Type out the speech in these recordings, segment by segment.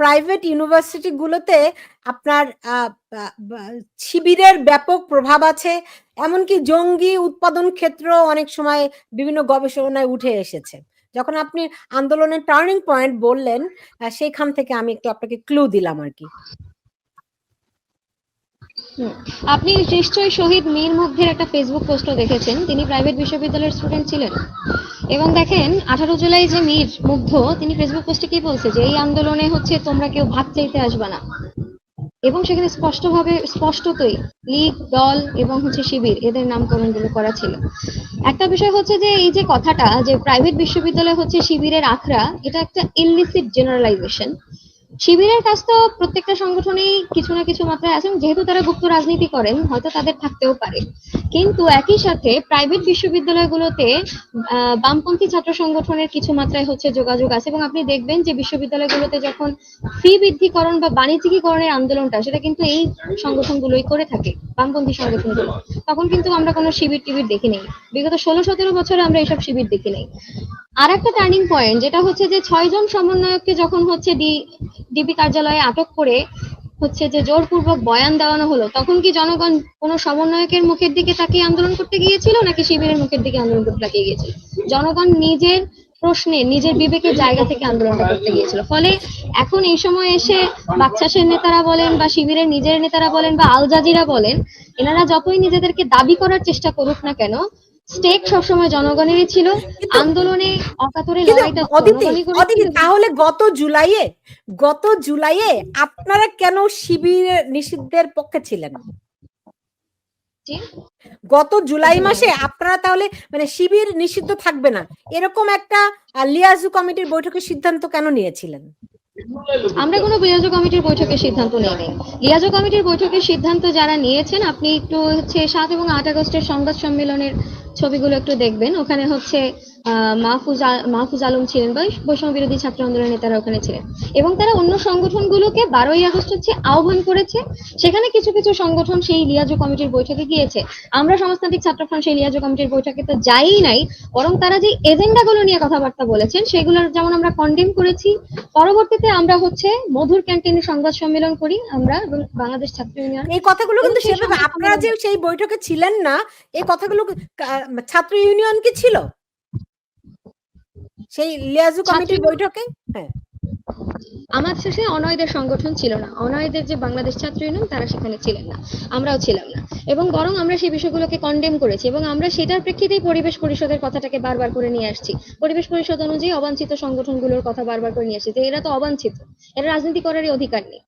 Private ইউনিভার্সিটিগুলোতে আপনার শিবিরের ব্যাপক প্রভাব আছে এমনকি জঙ্গি উৎপাদন ক্ষেত্র অনেক সময় বিভিন্ন গবেষণায় উঠে এসেছে যখন আপনি আন্দোলনের টার্নিং পয়েন্ট বললেন সেইখান থেকে আমি একটু আপনাকে ক্লু দিলাম আর কি। আপনি নিশ্চয়ই শহীদ মীর মুগ্ধের একটা ফেসবুক পোস্টও দেখেছেন। তিনি প্রাইভেট বিশ্ববিদ্যালয়ের স্টুডেন্ট ছিলেন। এবং দেখেন, আঠারো জুলাই যে মীর মুগ্ধ, তিনি ফেসবুক পোস্টে কি বলছে? যে এই আন্দোলনে হচ্ছে তোমরা কেউ ভাত চাইতে আসবে না। এবং সেখানে স্পষ্টভাবে, স্পষ্টতই লীগ, দল এবং হচ্ছে শিবির এদের নামকরণগুলো করা ছিল। একটা বিষয় হচ্ছে যে এই যে কথাটা যে প্রাইভেট বিশ্ববিদ্যালয় হচ্ছে শিবিরের আখড়া, এটা একটা ইললিসিট জেনারেলাইজেশন শিবিরের কাজ তো প্রত্যেকটা সংগঠনেই কিছু না কিছু মাত্রায় আছে যেহেতু তারা গুপ্ত রাজনীতি করেন, হয়তো তাদের থাকতেও পারে। কিন্তু একই সাথে প্রাইভেট বিশ্ববিদ্যালয়গুলোতে বামপন্থী ছাত্র সংগঠনের কিছু মাত্রায় হচ্ছে যোগাযোগ আছে, এবং আপনি দেখবেন যে বিশ্ববিদ্যালয়গুলোতে যখন ফি বৃদ্ধিকরণ বা বাণিজ্যিকীকরণের আন্দোলনটা, সেটা কিন্তু এই সংগঠনগুলোই করে থাকে, বামপন্থী সংগঠনগুলো। তখন কিন্তু আমরা কোনো শিবির টিবির দেখি নেই। বিগত ষোলো সতেরো বছরে আমরা এইসব শিবির দেখি নেই। আর একটা টার্নিং পয়েন্ট যেটা হচ্ছে যে ছয়জন সমন্বয়ককে যখন হচ্ছে ডিবি কার্যালয়ে আটক করে হচ্ছে যে জোরপূর্বক বয়ান দেওয়ানো হলো, তখন কি জনগণ কোনো সমন্বয়কের মুখের দিকে তাকিয়ে আন্দোলন করতে গিয়েছিল নাকি শিবিরের মুখের দিকে আন্দোলন করতে তাকিয়ে গিয়েছিল? জনগণ নিজের প্রশ্নে, নিজের বিবেকের জায়গা থেকে আন্দোলনটা করতে গিয়েছিল। ফলে এখন এই সময় এসে বাকশাসের নেতারা বলেন বা শিবিরের নিজের নেতারা বলেন বা আল জাজিরা বলেন, এনারা যতই নিজেদেরকে দাবি করার চেষ্টা করুক না কেন স্টেক সবসময় জনগণেরই ছিল। আন্দোলনে অকাতরে লড়াইটা অদিতি তাহলে গত জুলাইয়ে গত জুলাইয়ে আপনারা কেন শিবির নিষিদ্ধের পক্ষে ছিলেন? গত জুলাই মাসে আপনারা তাহলে মানে শিবির নিষিদ্ধ থাকবে না। এরকম একটা লিয়াজু কমিটির বৈঠকের সিদ্ধান্ত কেন নিয়েছিলেন? আমরা কোনো লিয়াজো কমিটির বৈঠকের সিদ্ধান্ত নেইনি। লিয়াজো কমিটির বৈঠকের সিদ্ধান্ত যারা নিয়েছেন আপনি একটু হচ্ছে সাত এবং আট আগস্টের সংবাদ সম্মেলনের ছবিগুলো একটু দেখবেন। ওখানে হচ্ছে মাহফুজ মাহফুজ আলম ছিলেন বা বৈষম্য বিরোধী ছাত্র আন্দোলনের নেতারা ওখানে ছিলেন। এবং তারা অন্য সংগঠনগুলোকে বারোই আগস্ট হচ্ছে আহ্বান করেছে। সেখানে কিছু কিছু সংগঠন সেই লিয়াজো কমিটির বৈঠকে গিয়েছে। আমরা সমাজতান্ত্রিক ছাত্রফ্রন্ট সেই লিয়াজো কমিটির বৈঠকে তো যাই নাই বরং তারা যে এজেন্ডাগুলো নিয়ে কথাবার্তা বলেছেন সেগুলোর যেমন আমরা কন্ডেম করেছি পরবর্তীতে আমরা হচ্ছে মধুর ক্যান্টিনে সংবাদ সম্মেলন করি আমরা এবং বাংলাদেশ ছাত্র ইউনিয়ন। এই কথাগুলো কিন্তু সেভাবে আপনারা যে সেই বৈঠকে ছিলেন না এই কথাগুলো ছাত্র ইউনিয়ন কি ছিল? সেই লিয়াজু কমিটির বৈঠকে? হ্যাঁ। আমার শেষে অনয়দের সংগঠন ছিল না। অনয়দের যে বাংলাদেশ ছাত্র ইউনিয়ন তারা সেখানে ছিলেন না। আমরাও ছিলাম না। এবং বরং আমরা সেই বিষয়গুলোকে কন্ডেম করেছি এবং আমরা সেটার প্রেক্ষিতেই পরিবেশ পরিষদের কথাটাকে বারবার করে নিয়ে আসছি। পরিবেশ পরিষদ অনুযায়ী অবাঞ্ছিত সংগঠনগুলোর কথা বারবার করে নিয়ে আসছি যে এরা তো অবাঞ্ছিত। এরা রাজনীতি করারই অধিকার নেই।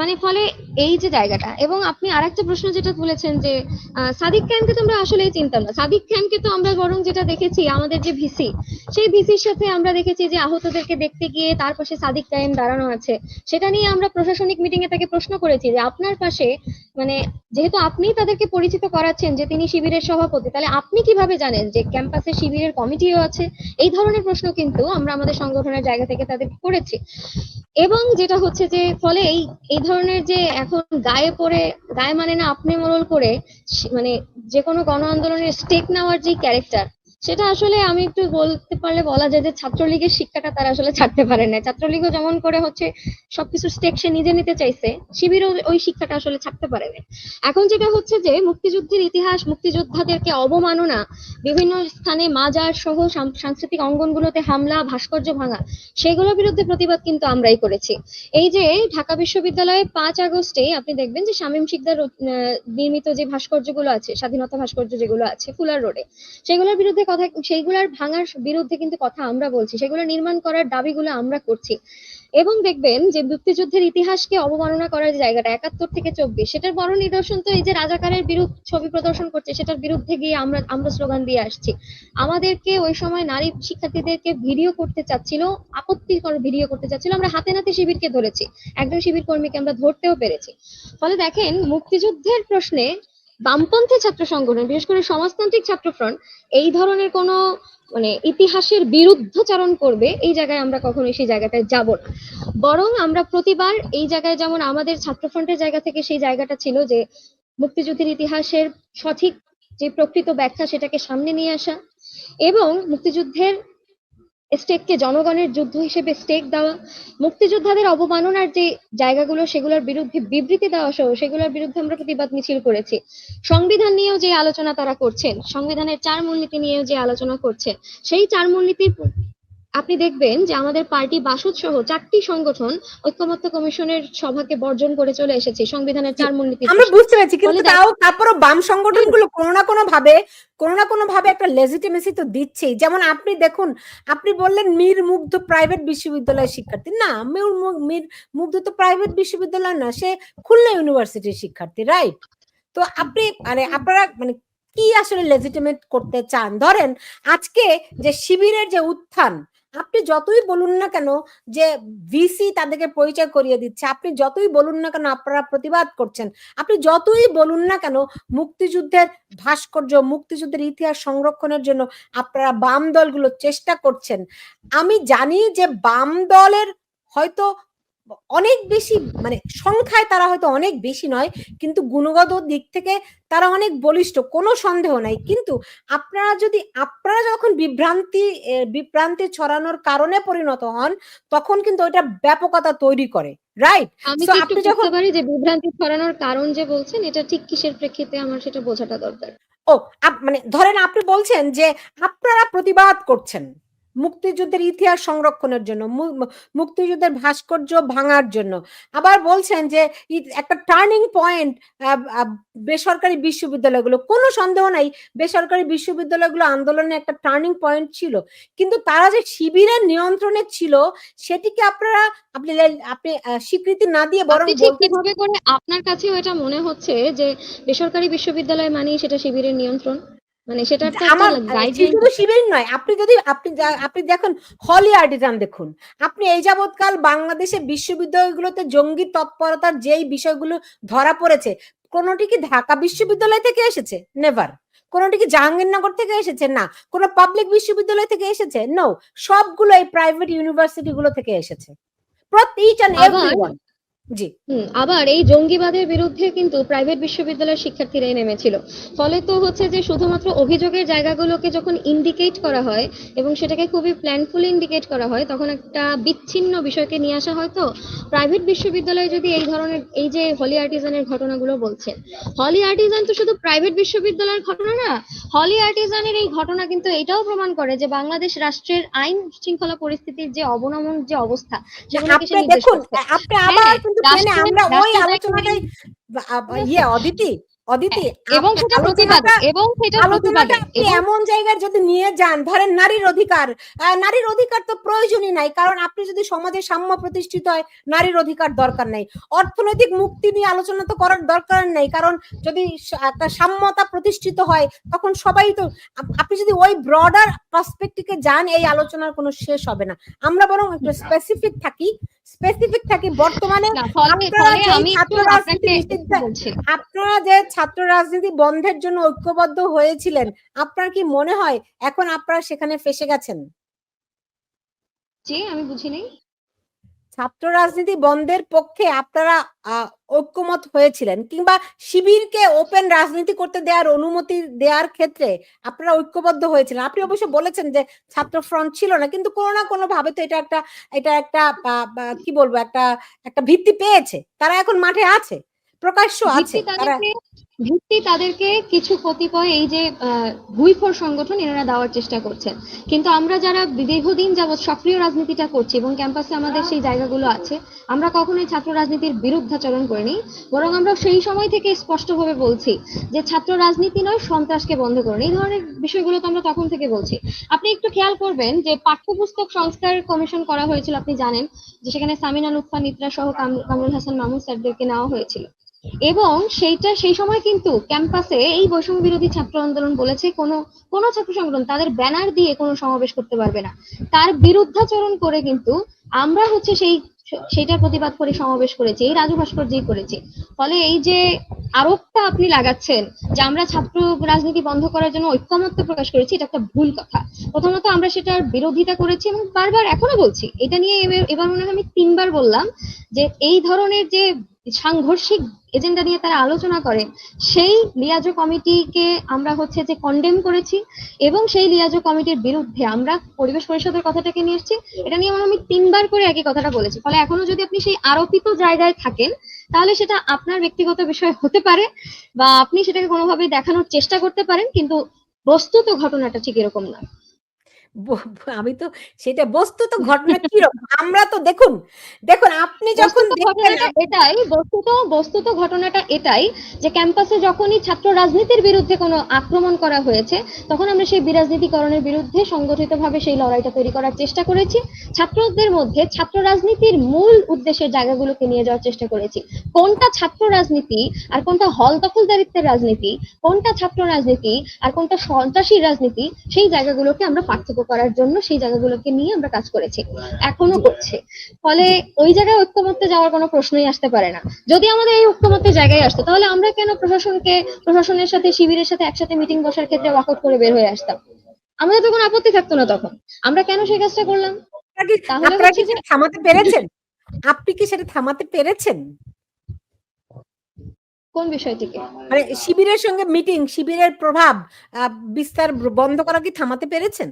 মানে ফলে এই যে জায়গাটা, এবং আপনি আরেকটা প্রশ্ন যেটা বলেছেন যে সাদিক খানকে তো আমরা আসলেই চিনতাম না। সাদিক খানকে তো আমরা বরং যেটা দেখেছি, আমাদের যে ভিসি সেই ভিসির সাথে আমরা দেখেছি যে আহতদেরকে দেখতে গিয়ে তার পাশে সাদিক কায়েম দাঁড়ানো আছে। সেটা নিয়ে আমরা প্রশাসনিক মিটিং এ তাকে প্রশ্ন করেছি যে, আপনার পাশে মানে যেহেতু আপনি তাদেরকে পরিচিত করাচ্ছেন যে তিনি শিবিরের সভাপতি, তাহলে আপনি কীভাবে জানেন যে ক্যাম্পাসে শিবিরের কমিটিও আছে? এই ধরনের প্রশ্ন কিন্তু আমরা আমাদের সংগঠনের জায়গা থেকে তাদেরকে করেছি। এবং যেটা হচ্ছে যে ফলে এই এই ধরনের যে এখন গায়ে পড়ে, গায়ে মানে না আপনি মরল করে মানে যে কোনো গণ আন্দোলনের স্টেক নেওয়ার যে ক্যারেক্টার সেটা আসলে আমি একটু বলতে পারলে বলা যায় যে ছাত্রলীগের শিক্ষাটা তারা আসলে ছাড়তে পারে না ছাত্রলীগও যেমন করে হচ্ছে সবকিছু স্টেক সে নিজে নিতে চাইছে, শিবিরও ওই শিক্ষাটা আসলে ছাড়তে পারে না এখন যেটা হচ্ছে যে মুক্তিযুদ্ধের ইতিহাস, মুক্তিযোদ্ধাদেরকে অবমাননা, বিভিন্ন স্থানে মাজার সহ সাংস্কৃতিক অঙ্গনগুলোতে হামলা, ভাস্কর্য ভাঙা, সেগুলোর বিরুদ্ধে প্রতিবাদ কিন্তু আমরাই করেছি। এই যে ঢাকা বিশ্ববিদ্যালয়ে পাঁচ আগস্টে আপনি দেখবেন যে শামীম শিকদার নির্মিত যে ভাস্কর্যগুলো আছে, স্বাধীনতা ভাস্কর্য যেগুলো আছে, ফুলার রোডে, সেগুলোর বিরুদ্ধে কথা, সেইগুলোর ভাঙার বিরুদ্ধে কিন্তু কথা আমরা বলছি। সেগুলো নির্মাণ করার দাবিগুলো আমরা করছি। এবং দেখবেন যে মুক্তিযুদ্ধের ইতিহাসকে অবমাননা করার যে জায়গাটা, একাত্তর থেকে চব্বিশ, সেটার বড় নিদর্শন তো এই যে রাজাকারের বিরুদ্ধে ছবি প্রদর্শন করছে, সেটার বিরুদ্ধে গিয়ে আমরা আমরা স্লোগান দিয়ে আসছি। আমাদেরকে ওই সময় নারী শিক্ষার্থীদেরকে ভিডিও করতে চাচ্ছিল, আপত্তিকর ভিডিও করতে চাচ্ছিল। আমরা হাতে নাতে শিবিরকে ধরেছি। একজন শিবির কর্মীকে আমরা ধরতেও পেরেছি। ফলে দেখেন, মুক্তিযুদ্ধের প্রশ্নে বামপন্থী ছাত্র সংগঠন, বিশেষ করে সমাজতান্ত্রিক ছাত্র ফ্রন্ট এই ধরনের কোনো মানে ইতিহাসের বিরুদ্ধচারণ করবে এই জায়গায় আমরা কখনোই সেই জায়গাটায় যাব না। বরং আমরা প্রতিবার এই জায়গায় যেমন আমাদের ছাত্র ফ্রন্টের জায়গা থেকে সেই জায়গাটা ছিল যে মুক্তিযুদ্ধের ইতিহাসের সঠিক যে প্রকৃত ব্যাখ্যা সেটাকে সামনে নিয়ে আসা এবং মুক্তিযুদ্ধের স্টেককে জনগণের যুদ্ধ হিসেবে স্টেক দেওয়া, মুক্তিযোদ্ধাদের অবমাননার যে জায়গাগুলো, সেগুলোর বিরুদ্ধে বিবৃতি দেওয়া সহ সেগুলোর বিরুদ্ধে আমরা প্রতিবাদ মিছিল করেছি। সংবিধান নিয়েও যে আলোচনা তারা করছেন, সংবিধানের চার মূলনীতি নিয়েও যে আলোচনা করছেন, সেই চার মূলনীতির আপনি দেখবেন যে আমাদের পার্টি বাসদ সহ চারটি সংগঠন ঐক্যমত্য কমিশনের সভাকে বর্জন করে চলে এসেছে সংবিধানের চার মূলনীতি আমরা বুঝতে পেরেছি কিন্তু তাও তারপরও বাম সংগঠনগুলো কোনো না কোনো ভাবে কোনো না কোনো ভাবে একটা লেজিটিমেসি তো দিচ্ছেই। যেমন আপনি দেখুন আপনি বললেন মীর মুগ্ধ প্রাইভেট বিশ্ববিদ্যালয়ের শিক্ষার্থী। না মীর মুগ্ধ তো প্রাইভেট বিশ্ববিদ্যালয় না সে খুলনা ইউনিভার্সিটির শিক্ষার্থী রাইট তো আপনি মানে আপনারা মানে কি আসলে লেজিটিমেট করতে চান? ধরেন আজকে যে শিবিরের যে উত্থান আপনি যতই বলুন না কেন যে ভিসি তাদেরকে পরিচয় করিয়ে দিচ্ছে, আপনি যতই বলুন না কেন আপনারা প্রতিবাদ করছেন, আপনি যতই বলুন না কেন মুক্তিযুদ্ধের ভাস্কর্য, মুক্তিযুদ্ধের ইতিহাস সংরক্ষণের জন্য আপনারা বাম দলগুলো চেষ্টা করছেন। আমি জানি যে বাম দলের হয়তো অনেক বেশি মানে সংখ্যায় তারা হয়তো অনেক বেশি নয় কিন্তু গুণগত দিক থেকে তারা অনেক বলিষ্ঠ কোনো সন্দেহ নাই। কিন্তু আপনারা যদি আপনারা যখন বিভ্রান্তি বিভ্রান্তি ছড়ানোর কারণে পরিণত হন তখন কিন্তু ওইটা ব্যাপকতা তৈরি করে রাইট আমি আপনি যখন- পারি যে বিভ্রান্তি ছড়ানোর কারণ যে বলছেন এটা ঠিক কিসের প্রেক্ষিতে আমার সেটা বোঝাটা দরকার? ও মানে ধরেন আপনি বলছেন যে আপনারা প্রতিবাদ করছেন। মুক্তিযুদ্ধের ইতিহাস সংরক্ষণের জন্য মুক্তিযুদ্ধের ভাস্কর্য ভাঙার জন্য। আবার বলছেন যে একটা টার্নিং পয়েন্ট বেসরকারি বিশ্ববিদ্যালয়গুলো কোনো সন্দেহ নাই বেসরকারি বিশ্ববিদ্যালয়গুলো আন্দোলনে একটা টার্নিং পয়েন্ট ছিল। কিন্তু তারা যে শিবিরের নিয়ন্ত্রণে ছিল সেটিকে আপনারা আপনি আপনি স্বীকৃতি না দিয়ে বরং আপনার কাছেও এটা মনে হচ্ছে যে বেসরকারি বিশ্ববিদ্যালয় মানেই সেটা শিবিরের নিয়ন্ত্রণ? মানে সেটার তো আমার একটা আহ, গাইডলাইন শুধু শিবির নয় আপনি যদি আপনি আপনি দেখুন হলি আর্টিজান দেখুন। আপনি এই যাবৎকাল বাংলাদেশে বিশ্ববিদ্যালয়গুলোতে জঙ্গি তৎপরতার যেই বিষয়গুলো ধরা পড়েছে কোনটি কি ঢাকা বিশ্ববিদ্যালয় থেকে এসেছে? নেভার কোনটি কি জাহাঙ্গীরনগর থেকে এসেছে? না। কোনো পাবলিক বিশ্ববিদ্যালয় থেকে এসেছে? নো সবগুলো এই প্রাইভেট ইউনিভার্সিটি গুলো থেকে এসেছে। প্রতি ইচ আবার- এভরিওয়ান জি। আবার এই জঙ্গিবাদের বিরুদ্ধে কিন্তু প্রাইভেট বিশ্ববিদ্যালয়ের শিক্ষার্থীরাই নেমেছিল। ফলে তো হচ্ছে যে শুধুমাত্র অভিযোগের জায়গাগুলোকে যখন ইন্ডিকেট করা হয় এবং সেটাকে খুবই প্ল্যানফুলি ইন্ডিকেট করা হয় তখন একটা বিচ্ছিন্ন বিষয়কে নিয়ে আসা হয় তো? প্রাইভেট বিশ্ববিদ্যালয়ে যদি এই ধরনের এই যে হলি আর্টিজানের ঘটনাগুলো বলছেন হলি আর্টিজান তো শুধু প্রাইভেট বিশ্ববিদ্যালয়ের ঘটনা না হলি আর্টিজানের এই ঘটনা কিন্তু এটাও প্রমাণ করে যে বাংলাদেশ রাষ্ট্রের আইন শৃঙ্খলা পরিস্থিতির যে অবনমন যে অবস্থা সেগুলোকে সে নির্দেশ করছে। আপনি আবার হ্যাঁ, কিন্তু রাষ্ট্রের- আমরা ওই আলোচনাটাই ইয়ে অদিতি অদিতি এবং সেটা প্রতিবাদ এবং সেটা প্রতিবাদে এমন জায়গায় যদি নিয়ে যান ধরেন নারীর অধিকার নারীর অধিকার তো প্রয়োজনই নাই কারণ আপনি যদি সমাজে সাম্য প্রতিষ্ঠিত হয় নারীর অধিকার দরকার নাই। অর্থনৈতিক মুক্তি নিয়ে আলোচনা তো করার দরকার নেই কারণ যদি একটা সাম্যতা প্রতিষ্ঠিত হয় তখন সবাই তো আপনি যদি ওই ব্রডার পার্সপেক্টিভে যান এই আলোচনার কোনো শেষ হবে না। আমরা বরং একটু স্পেসিফিক থাকি স্পেসিফিক থাকি বর্তমানে আপনারা যে ছাত্র রাজনীতি বন্ধের জন্য ঐক্যবদ্ধ হয়েছিলেন আপনার কি মনে হয় এখন আপনারা সেখানে ফেসে গেছেন? জি আমি বুঝিনি। ছাত্র রাজনীতি বন্ধের পক্ষে আপনারা ঐক্যমত হয়েছিলেন কিংবা শিবিরকে ওপেন রাজনীতি করতে দেওয়ার অনুমতি দেওয়ার ক্ষেত্রে আপনারা ঐক্যবদ্ধ হয়েছিলেন? আপনি অবশ্য বলেছেন যে ছাত্র ফ্রন্ট ছিল না কিন্তু কোনো না কোনো ভাবে তো এটা একটা এটা একটা কি বলব একটা একটা ভিত্তি পেয়েছে। তারা এখন মাঠে আছে প্রকাশ্য আছে ভিত্তি তাদেরকে কিছু কতিপয় এই যে ভুইফোর সংগঠন এনারা দেওয়ার চেষ্টা করছেন। কিন্তু আমরা যারা দীর্ঘদিন যাবৎ সক্রিয় রাজনীতিটা করছি এবং ক্যাম্পাসে আমাদের সেই জায়গাগুলো আছে, আমরা কখনোই ছাত্র রাজনীতির বিরুদ্ধাচরণ করিনি। বরং আমরা সেই সময় থেকে স্পষ্টভাবে বলছি যে ছাত্র রাজনীতি নয়, সন্ত্রাসকে বন্ধ করুন। এই ধরনের বিষয়গুলো তো আমরা তখন থেকে বলছি। আপনি একটু খেয়াল করবেন যে পাঠ্যপুস্তক সংস্কার কমিশন করা হয়েছিল, আপনি জানেন, যে সেখানে সামিনা লুৎফা নিত্রা সহ কাম- কামরুল হাসান মাহমুদ স্যারদেরকে নেওয়া হয়েছিল। এবং সেইটা, সেই সময় কিন্তু ক্যাম্পাসে এই বৈষম্য বিরোধী ছাত্র আন্দোলন বলেছে, কোনো কোনো ছাত্র সংগঠন তাদের ব্যানার দিয়ে কোনো সমাবেশ করতে পারবে না। তার বিরুদ্ধাচরণ করে কিন্তু আমরা হচ্ছে সেই, সেইটার প্রতিবাদ করে সমাবেশ করেছি, এই রাজু ভাস্কর্যই করেছি। ফলে এই যে আরোপটা আপনি লাগাচ্ছেন যে আমরা ছাত্র রাজনীতি বন্ধ করার জন্য ঐক্যমত্য প্রকাশ করেছি, এটা একটা ভুল কথা। প্রথমত আমরা সেটার বিরোধিতা করেছি এবং বারবার এখনও বলছি, এটা নিয়ে এবার মনে হয় আমি তিনবার বললাম যে এই ধরনের যে সাংঘর্ষিক এজেন্ডা নিয়ে তারা আলোচনা করে, সেই লিয়াজো কমিটিকে আমরা হচ্ছে যে কন্ডেম করেছি এবং সেই লিয়াজো কমিটির বিরুদ্ধে আমরা পরিবেশ পরিষদের কথাটাকে নিয়ে এসেছি। এটা নিয়ে আমি তিনবার করে একই কথাটা বলেছি। ফলে এখনও যদি আপনি সেই আরোপিত জায়গায় থাকেন, তাহলে সেটা আপনার ব্যক্তিগত বিষয় হতে পারে বা আপনি সেটাকে কোনোভাবে দেখানোর চেষ্টা করতে পারেন, কিন্তু বস্তুত ঘটনাটা ঠিক এরকম না। ব- ব- আমি তো সেটা বস্তুত ঘটনা কি রকম আমরা তো দেখুন দেখুন আপনি যখন এটাই বস্তুত বস্তুত ঘটনাটা এটাই যে ক্যাম্পাসে যখনই ছাত্র রাজনীতির বিরুদ্ধে কোনো আক্রমণ করা হয়েছে তখন আমরা সেই বিরাজনীতিকরণের বিরুদ্ধে সংগঠিতভাবে সেই লড়াইটা তৈরি করার চেষ্টা করেছি। ছাত্রদের মধ্যে ছাত্র রাজনীতির মূল উদ্দেশ্যের জায়গাগুলোকে নিয়ে যাওয়ার চেষ্টা করেছি। কোনটা ছাত্র রাজনীতি আর কোনটা হল দখলদারিত্বের রাজনীতি কোনটা ছাত্র রাজনীতি আর কোনটা সন্ত্রাসী রাজনীতি সেই জায়গাগুলোকে আমরা পার্থক্য করার জন্য সেই জায়গাগুলোকে নিয়ে আমরা কাজ করেছি এখনও করছে। ফলে ওই জায়গায় ঐক্যমত্যে যাওয়ার কোনো প্রশ্নই আসতে পারে না। যদি আমাদের এই ঐক্যমত্যের জায়গায় আসতো তাহলে আমরা কেন প্রশাসনকে প্রশাসনের সাথে শিবিরের সাথে একসাথে মিটিং বসার ক্ষেত্রে ওয়াকআউট করে বের হয়ে আসতাম? আমাদের তো কোনো আপত্তি থাকতো না তখন। আমরা কেন সেই কাজটা করলাম? তাহলে থামাতে পেরেছেন? আপনি কি সেটা থামাতে পেরেছেন? কোন বিষয়টিকে? মানে শিবিরের সঙ্গে মিটিং শিবিরের প্রভাব বিস্তার বন্ধ করা কি থামাতে পেরেছেন?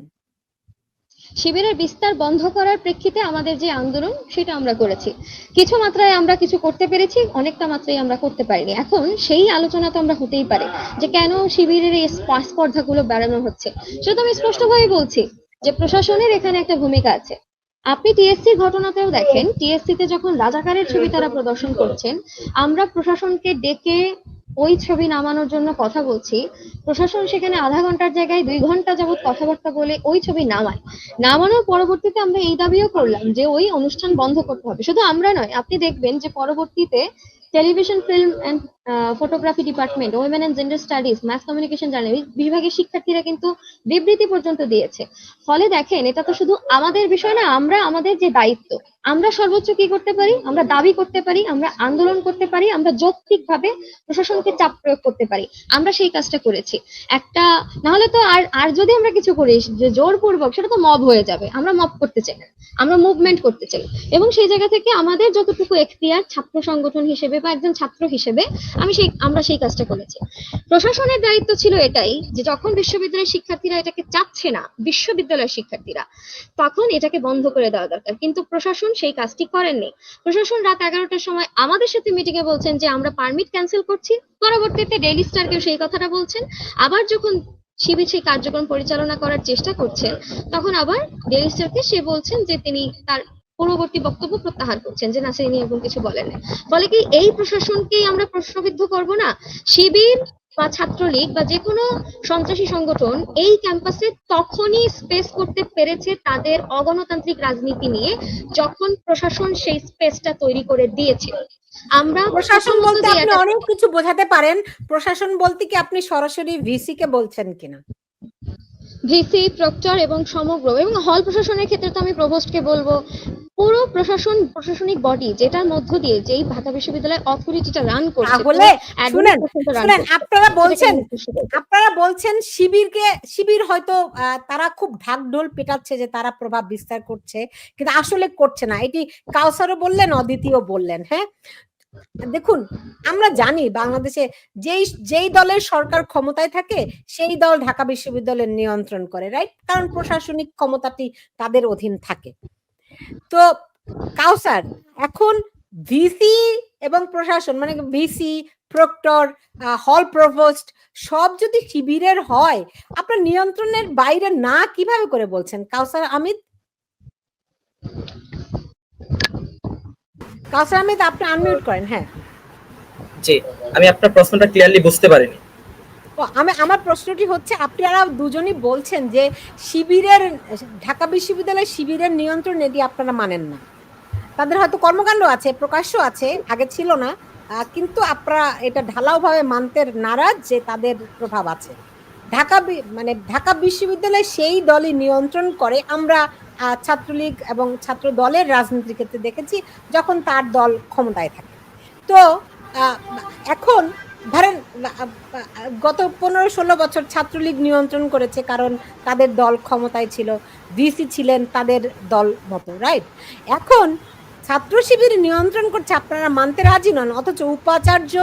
শিবিরের বিস্তার বন্ধ করার প্রেক্ষিতে আমাদের যে আন্দোলন, সেটা আমরা করেছি। কিছু মাত্রায় আমরা কিছু করতে পেরেছি, অনেকটা মাত্রায় আমরা করতে পারিনি। এখন সেই আলোচনা তো আমরা হতেই পারে যে কেন শিবিরের এই স্পর্ধা গুলো বাড়ানো হচ্ছে। সেটা আমি স্পষ্টভাবে বলছি যে প্রশাসনের এখানে একটা ভূমিকা আছে। আপনি টিএসসি ঘটনাতেও দেখেন টিএসসি তে যখন রাজাকারের ছবি তারা প্রদর্শন করছেন, আমরা প্রশাসনকে ডেকে ওই ছবি নামানোর জন্য কথা বলছি। প্রশাসন সেখানে আধা ঘণ্টার জায়গায় দুই ঘণ্টা যাবত কথাবার্তা বলে ওই ছবি নামায়। নামানোর পরবর্তীতে আমরা এই দাবিও করলাম যে ওই অনুষ্ঠান বন্ধ করতে হবে। শুধু আমরা নয়, আপনি দেখবেন যে পরবর্তীতে television, film and photography department women and gender studies mass communication journal বিভাগের শিক্ষার্থীরা কিন্তু বিবৃতি পর্যন্ত দিয়েছে। ফলে দেখেন, এটা তো শুধু আমাদের বিষয় না, আমরা আমাদের যে দায়িত্ব আমরা সর্বোচ্চ কি করতে পারি? আমরা দাবি করতে পারি, আমরা আন্দোলন করতে পারি, আমরা যৌক্তিকভাবে প্রশাসনকে চাপ প্রয়োগ করতে পারি। আমরা সেই কাজটা করেছি। একটা, নাহলে তো আর আর যদি আমরা কিছু করি, যে জোরপূর্বক, সেটা তো মব হয়ে যাবে। আমরা মব করতে চাই না। আমরা মুভমেন্ট করতে চাই। এবং সেই জায়গা থেকে আমাদের যতটুকু এখতিয়ার ছাত্র সংগঠন হিসেবে বা একজন ছাত্র হিসেবে, আমি সেই, আমরা সেই কাজটা করেছি। প্রশাসনের দায়িত্ব ছিল এটাই, যে যখন বিশ্ববিদ্যালয়ের শিক্ষার্থীরা এটাকে চাচ্ছে না, বিশ্ববিদ্যালয়ের শিক্ষার্থীরা, তখন এটাকে বন্ধ করে দেওয়া দরকার। কিন্তু প্রশাসন সেই কাজটি করেননি। প্রশাসন রাত এগারোটার সময় আমাদের সাথে মিটিং এ বলছেন যে, আমরা পারমিট ক্যান্সেল করছি। পরবর্তীতে ডেইলি স্টারকেও সেই কথাটা বলছেন। আবার যখন শিবির সেই কার্যক্রম পরিচালনা করার চেষ্টা করছেন, তখন আবার ডেইলি স্টারকে সে বলছেন যে, তিনি তার পূর্ববর্তী বক্তব্য প্রত্যাহার করছেন যে, না তিনি এরকম কিছু বলেননি। ফলে কি এই প্রশাসনকেই আমরা প্রশ্নবিদ্ধ করব না? শিবির বা ছাত্রলীগ বা যে কোনো সন্ত্রাসী সংগঠন এই ক্যাম্পাসে তখনই স্পেস করতে পেরেছে তাদের অগণতান্ত্রিক রাজনীতি নিয়ে যখন প্রশাসন সেই স্পেসটা তৈরি করে দিয়েছে। আমরা প্রশাসন বলতে আপনি অনেক কিছু বোঝাতে পারেন। প্রশাসন বলতে কি আপনি সরাসরি ভিসি কে বলছেন কিনা? ভিসি প্রক্টর এবং সমগ্র এবং হল প্রশাসনের ক্ষেত্রে তো আমি প্রভোস্টকে বলব। পুরো প্রশাসন প্রশাসনিক বডি যেটার মধ্য দিয়ে যেই ঢাকা বিশ্ববিদ্যালয় অথরিটিটা রান করছে তাহলে শুনেন শুনেন আপনারা বলছেন। আপনারা বলছেন শিবিরকে শিবির হয়তো তারা খুব ঢাকঢোল পেটাচ্ছে যে তারা প্রভাব বিস্তার করছে কিন্তু আসলে করছে না। এটি কাউসারও বললেন অদিতিও বললেন হ্যাঁ? দেখুন আমরা জানি বাংলাদেশে যেই যেই দলের সরকার ক্ষমতায় থাকে সেই দল ঢাকা বিশ্ববিদ্যালয়ের নিয়ন্ত্রণ করে রাইট? কারণ প্রশাসনিক ক্ষমতাটি তাদের অধীন থাকে। তো কাউসার, এখন ভিসি এবং প্রশাসন মানে ভিসি, প্রক্টর হল প্রভোস্ট, সব যদি শিবিরের হয়, আপনার নিয়ন্ত্রণের বাইরে না কীভাবে করে বলছেন? কাউসার আমিদ কাউসার আহমেদ আপনি আনমিউট করেন হ্যাঁ। জি, আমি আপনার প্রশ্নটা ক্লিয়ারলি বুঝতে পারিনি। আমি আমার প্রশ্নটি হচ্ছে আপনারা দুজনই বলছেন যে শিবিরের, ঢাকা বিশ্ববিদ্যালয়ের শিবিরের নিয়ন্ত্রণ এটি আপনারা মানেন না। তাদের হয়তো কর্মকাণ্ড আছে, প্রকাশ্য আছে, আগে ছিল না কিন্তু আপনারা এটা ঢালাওভাবে মানতে নারাজ যে তাদের প্রভাব আছে। ঢাকা মানে ঢাকা বিশ্ববিদ্যালয় সেই দলই নিয়ন্ত্রণ করে। আমরা ছাত্রলীগ এবং ছাত্র দলের রাজনীতির ক্ষেত্রে দেখেছি যখন তার দল ক্ষমতায় থাকে। তো এখন ধরেন গত পনেরো ষোলো বছর ছাত্রলীগ নিয়ন্ত্রণ করেছে কারণ তাদের দল ক্ষমতায় ছিল, ভিসি ছিলেন তাদের দল মতো রাইট এখন ছাত্র শিবির নিয়ন্ত্রণ করছে, আপনারা মানতে রাজি নন, অথচ উপাচার্য,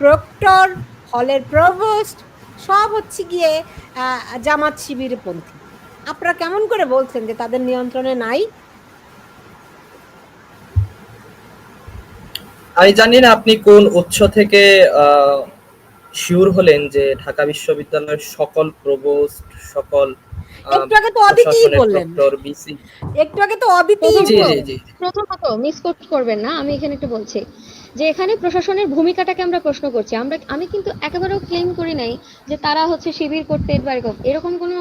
প্রক্টর, হলের প্রভোস্ট, সব হচ্ছে গিয়ে জামাত শিবির পন্থী আপনারা কেমন করে বলছেন যে তাদের নিয়ন্ত্রণে নাই? আমি জানি না আপনি কোন উৎস থেকে শিওর হলেন যে ঢাকা বিশ্ববিদ্যালয়ের সকল প্রবোস্ট, সকল একটু আগে তো অদিতিই বললেন। একটু আগে তো অদিতিই প্রথমত মিসকোট করবেন না আমি এখানে একটু বলছি। যে এখানে প্রশাসনের ভূমিকাটাকে আমরা প্রশ্ন করছি আমরা আমি কিন্তু একেবারেও ক্লেম করি নাই যে তারা হচ্ছে শিবির করতে এরকম এরকম কোনো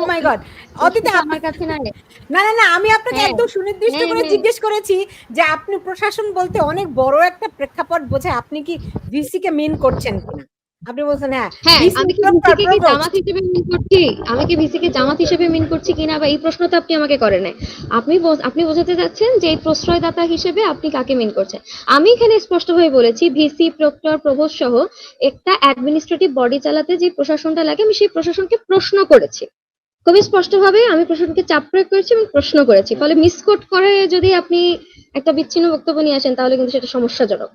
অদিতি কিছু আপনি আমার কাছে নাই। না না না আমি আপনাকে হ্যাঁ, একদম সুনির্দিষ্ট হ্যাঁ, করে হ্যাঁ। জিজ্ঞেস করেছি যে আপনি প্রশাসন বলতে অনেক বড় একটা প্রেক্ষাপট বোঝে আপনি কি ভিসি কে মিন করছেন কিনা? আপনি বলছেন হ্যাঁ হ্যাঁ আমি কি ভিসিকে কি জামাত হিসেবে মিন করছি? আমি কি ভিসিকে জামাত হিসেবে মিন করছি কিনা বা এই প্রশ্ন তো আপনি আমাকে করেন নাই। আপনি আপনি বোঝাতে যাচ্ছেন যে এই প্রশ্রয়দাতা হিসেবে আপনি কাকে মিন করছেন? আমি এখানে স্পষ্টভাবে বলেছি ভিসি প্রক্টর প্রভোস্ট সহ একটা অ্যাডমিনিস্ট্রেটিভ বডি চালাতে যে প্রশাসনটা লাগে আমি সেই প্রশাসনকে প্রশ্ন করেছি। খুবই স্পষ্টভাবে আমি প্রশাসনকে চাপ প্রয়োগ করেছি এবং প্রশ্ন করেছি। ফলে মিসকোট করে যদি আপনি একটা বিচ্ছিন্ন বক্তব্য নিয়ে আসেন তাহলে কিন্তু সেটা সমস্যাজনক।